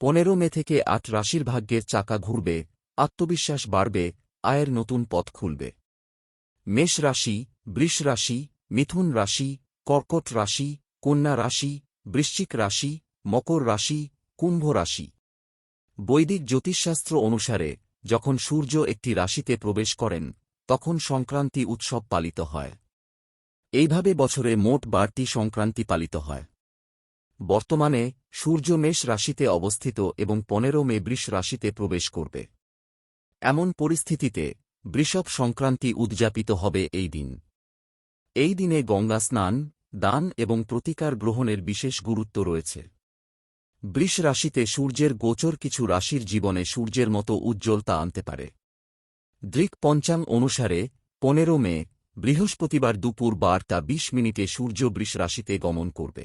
পনেরো মে থেকে আট রাশির ভাগ্যের চাকা ঘুরবে, আত্মবিশ্বাস বাড়বে, আয়ের নতুন পথ খুলবে। মেষ রাশি, বৃষ রাশি, মিথুন রাশি, কর্কট রাশি, কন্যা রাশি, বৃশ্চিক রাশি, মকর রাশি, কুম্ভ রাশি। বৈদিক জ্যোতিষশাস্ত্র অনুসারে, যখন সূর্য একটি রাশিতে প্রবেশ করেন, তখন সংক্রান্তি উৎসব পালিত হয়। এইভাবে বছরে মোট বাড়তি সংক্রান্তি পালিত হয়। বর্তমানে সূর্য মেষ রাশিতে অবস্থিত এবং পনেরো মে বৃষ রাশিতে প্রবেশ করবে। এমন পরিস্থিতিতে বৃষভ সংক্রান্তি উদযাপিত হবে এই দিন। এই দিনে গঙ্গা স্নান, দান এবং প্রতিকার গ্রহণের বিশেষ গুরুত্ব রয়েছে। বৃষ রাশিতে সূর্যের গোচর কিছু রাশির জীবনে সূর্যের মতো উজ্জ্বলতা আনতে পারে। দৃক পঞ্চাং অনুসারে পনেরো মে বৃহস্পতিবার দুপুর বারটা বিশ মিনিটে সূর্য বৃষ রাশিতে গমন করবে।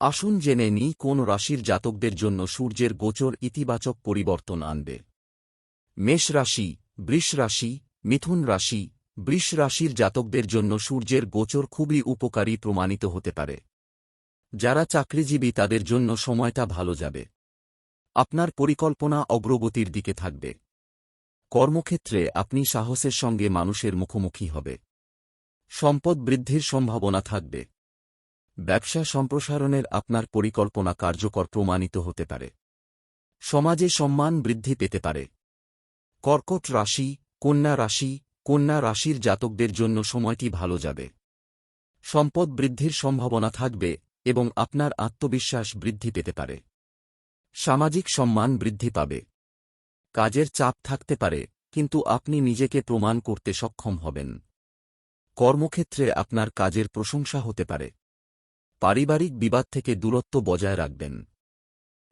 আসুন জেনে নিই কোন রাশির জাতকদের জন্য সূর্যের গোচর ইতিবাচক পরিবর্তন আনবে। মেষ রাশি, বৃষ রাশি, মিথুন রাশি, বৃষ রাশির জাতকদের জন্য সূর্যের গোচর খুবই উপকারী প্রমাণিত হতে পারে। যারা চাকরিজীবী তাদের জন্য সময়টা ভালো যাবে। আপনার পরিকল্পনা অগ্রগতির দিকে থাকবে। কর্মক্ষেত্রে আপনি সাহসের সঙ্গে মানুষের মুখোমুখি হবে। সম্পদ বৃদ্ধির সম্ভাবনা থাকবে। ব্যবসা সম্প্রসারণের আপনার পরিকল্পনা কার্যকর প্রমাণিত হতে পারে। সমাজে সম্মান বৃদ্ধি পেতে পারে। কর্কট রাশি, কন্যা রাশি, কন্যা রাশির জাতকদের জন্য সময়টি ভালো যাবে। সম্পদ বৃদ্ধির সম্ভাবনা থাকবে এবং আপনার আত্মবিশ্বাস বৃদ্ধি পেতে পারে। সামাজিক সম্মান বৃদ্ধি পাবে। কাজের চাপ থাকতে পারে, কিন্তু আপনি নিজেকে প্রমাণ করতে সক্ষম হবেন। কর্মক্ষেত্রে আপনার কাজের প্রশংসা হতে পারে। পারিবারিক বিবাদ থেকে দূরত্ব বজায় রাখবেন।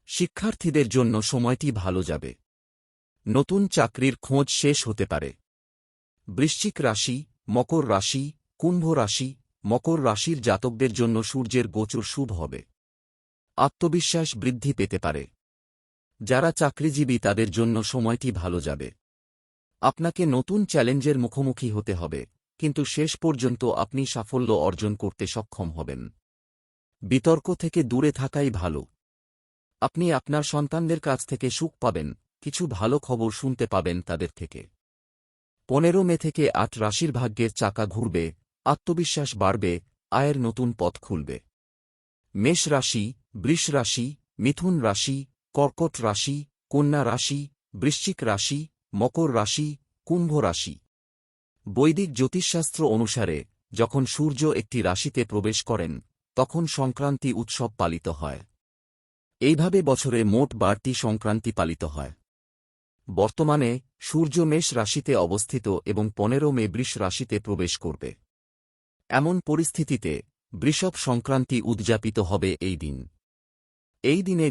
শিক্ষার্থীদের জন্য সময়টি ভালো যাবে। নতুন চাকরির খোঁজ শেষ হতে পারে। বৃশ্চিক রাশি, মকর রাশি, কুম্ভ রাশি, মকর রাশির জাতকদের জন্য সূর্যের গোচর শুভ হবে। আত্মবিশ্বাস বৃদ্ধি পেতে পারে। যারা চাকরিজীবী, তাদের জন্য সময়টি ভালো যাবে। আপনাকে নতুন চ্যালেঞ্জের মুখোমুখি হতে হবে, কিন্তু শেষ পর্যন্ত আপনি সাফল্য অর্জন করতে সক্ষম হবেন। বিতর্ক থেকে দূরে থাকাই ভালো। আপনি আপনার সন্তানদের কাছ থেকে সুখ পাবেন, কিছু ভালো খবর শুনতে পাবেন তাদের থেকে। পনেরো মে থেকে আট রাশির ভাগ্যের চাকা ঘুরবে, আত্মবিশ্বাস বাড়বে, আয়ের নতুন পথ খুলবে। মেষ রাশি, বৃষ রাশি, মিথুন রাশি, কর্কট রাশি, কন্যা রাশি, বৃশ্চিক রাশি, মকর রাশি, কুম্ভ রাশি। বৈদিক জ্যোতিষশাস্ত্র অনুসারে, যখন সূর্য একটি রাশিতে প্রবেশ করেন তখন সংক্রান্তি উৎসব পালিত হয়। এইভাবে বছরে মোট বাড়তি সংক্রান্তি পালিত হয়। বর্তমানে সূর্য মেষ রাশিতে অবস্থিত এবং পনেরো মে বৃষ রাশিতে প্রবেশ করবে। এমন পরিস্থিতিতে বৃষভ সংক্রান্তি উদযাপিত হবে এই দিন। এই দিনে